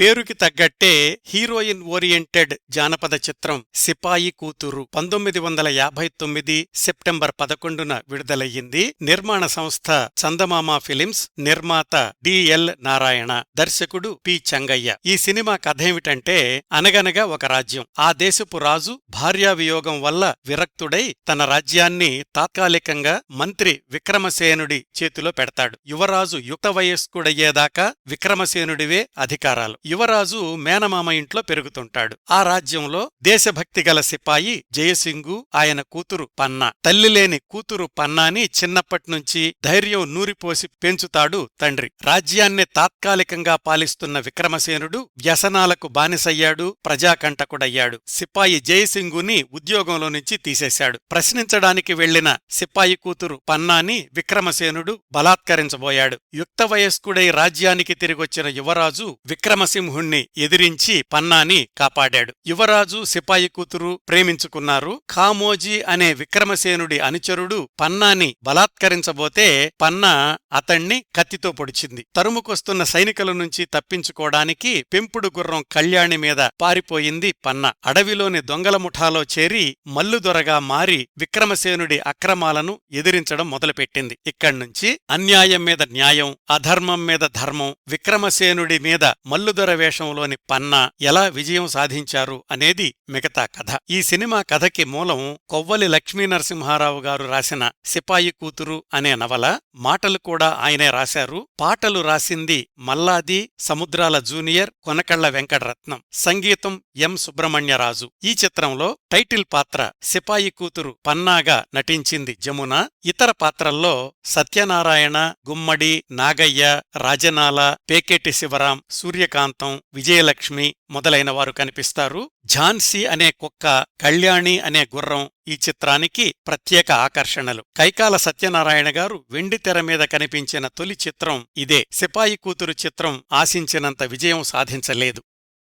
పేరుకి తగ్గట్టే heroine oriented జానపద చిత్రం సిపాయి కూతురు పంతొమ్మిది వందల యాభై తొమ్మిది సెప్టెంబర్ పదకొండున విడుదలయ్యింది. నిర్మాణ సంస్థ చందమామ ఫిలిమ్స్ నిర్మాత డిఎల్ నారాయణ దర్శకుడు పి. చంగయ్య. ఈ సినిమా కథేమిటంటే అనగనగా ఒక రాజ్యం. ఆ దేశపు రాజు భార్యావియోగం వల్ల విరక్తుడై తన రాజ్యాన్ని తాత్కాలికంగా మంత్రి విక్రమసేనుడి చేతిలో పెడతాడు. యువరాజు యుక్త వయస్కుడయ్యేదాకా విక్రమసేనుడివే అధికారాలు. యువరాజు మేనమామ ఇంట్లో పెరుగుతుంటాడు. ఆ రాజ్యంలో దేశభక్తి గల సిపాయి జయసింగు ఆయన కూతురు పన్నా. తల్లిలేని కూతురు పన్నాని చిన్నప్పట్నుంచి ధైర్యం నూరిపోసి పెంచుతాడు తండ్రి. రాజ్యాన్ని తాత్కాలికంగా పాలిస్తున్న విక్రమసేనుడు వ్యసనాలకు బానిసయ్యాడు ప్రజాకంటకుడయ్యాడు. సిపాయి జయసింగుని ఉద్యోగంలో నుంచి తీసేశాడు. ప్రశ్నించడానికి వెళ్ళిన సిపాయి కూతురు పన్నాని విక్రమసేనుడు బలాత్కరించబోయాడు. యుక్త వయస్కుడై రాజ్యానికి తిరిగొచ్చిన యువరాజు నరసింహుణ్ణి ఎదిరించి పన్నాని కాపాడాడు. యువరాజు సిపాయి కూతురు ప్రేమించుకున్నారు. ఖామోజీ అనే విక్రమసేనుడి అనుచరుడు పన్నాని బలాత్కరించబోతే పన్నా అతణ్ణి కత్తితో పొడిచింది. తరుముకొస్తున్న సైనికుల నుంచి తప్పించుకోడానికి పెంపుడు గుర్రం కళ్యాణి మీద పారిపోయింది పన్న. అడవిలోని దొంగల ముఠాలో చేరి మల్లుదొరగా మారి విక్రమసేనుడి అక్రమాలను ఎదిరించడం మొదలుపెట్టింది. ఇక్కడ్నుంచి అన్యాయం మీద న్యాయం అధర్మం మీద ధర్మం విక్రమసేనుడి మీద మల్లుదొర వేషంలోని పన్న ఎలా విజయం సాధించారు అనేది మిగతా కథ. ఈ సినిమా కథకి మూలం కొవ్వలి లక్ష్మీనరసింహారావు గారు రాసిన సిపాయి కూతురు అనే నవల. మాటలు కూడా ఆయనే రాశారు. పాటలు రాసింది మల్లాది సముద్రాల జూనియర్ కొనకళ్ళ వెంకటరత్నం. సంగీతం ఎం సుబ్రహ్మణ్యరాజు. ఈ చిత్రంలో టైటిల్ పాత్ర సిపాయి కూతురు పన్నాగా నటించింది జమున. ఇతర పాత్రల్లో సత్యనారాయణ గుమ్మడి నాగయ్య రాజనాల పేకేటి శివరాం సూర్యకాంత్ విజయలక్ష్మి మొదలైన వారు కనిపిస్తారు. ఝాన్సీ అనే కుక్క కళ్యాణి అనే గుర్రం ఈ చిత్రానికి ప్రత్యేక ఆకర్షణలు. కైకాల సత్యనారాయణ గారు వెండి తెర మీద కనిపించిన తొలి చిత్రం ఇదే. సిపాయి కూతురు చిత్రం ఆశించినంత విజయం సాధించలేదు.